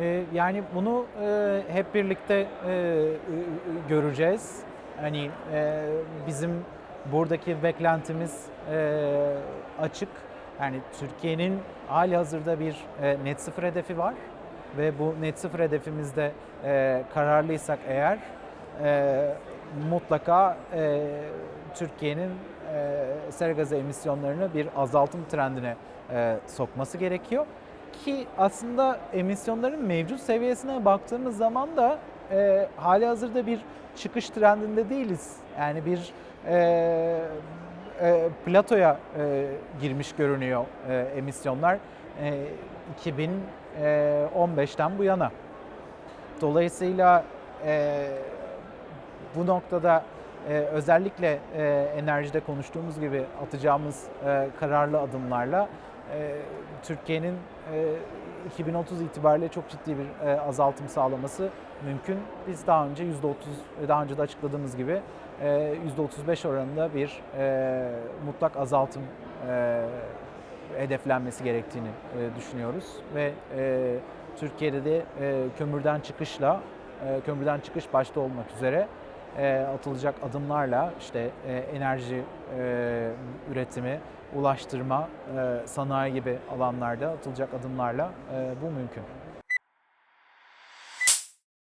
Ee, yani bunu e, hep birlikte e, göreceğiz. Hani e, bizim buradaki beklentimiz açık. Yani Türkiye'nin hali hazırda bir net sıfır hedefi var ve bu net sıfır hedefimizde kararlıysak eğer mutlaka Türkiye'nin sera gazı emisyonlarını bir azaltım trendine sokması gerekiyor. Ki aslında emisyonların mevcut seviyesine baktığımız zaman da e, hali hazırda bir çıkış trendinde değiliz. Yani bir e, e, platoya e, girmiş görünüyor e, emisyonlar e, 2015'ten bu yana. Dolayısıyla e, bu noktada e, özellikle e, enerjide konuştuğumuz gibi atacağımız e, kararlı adımlarla e, Türkiye'nin e, 2030 itibariyle çok ciddi bir e, azaltım sağlaması mümkün. Biz daha önce %30, daha önce de açıkladığımız gibi e, %35 oranında bir e, mutlak azaltım e, hedeflenmesi gerektiğini e, düşünüyoruz ve e, Türkiye'de de e, kömürden çıkışla, e, kömürden çıkış başta olmak üzere e, atılacak adımlarla işte e, enerji e, üretimi, ulaştırma, sanayi gibi alanlarda atılacak adımlarla bu mümkün.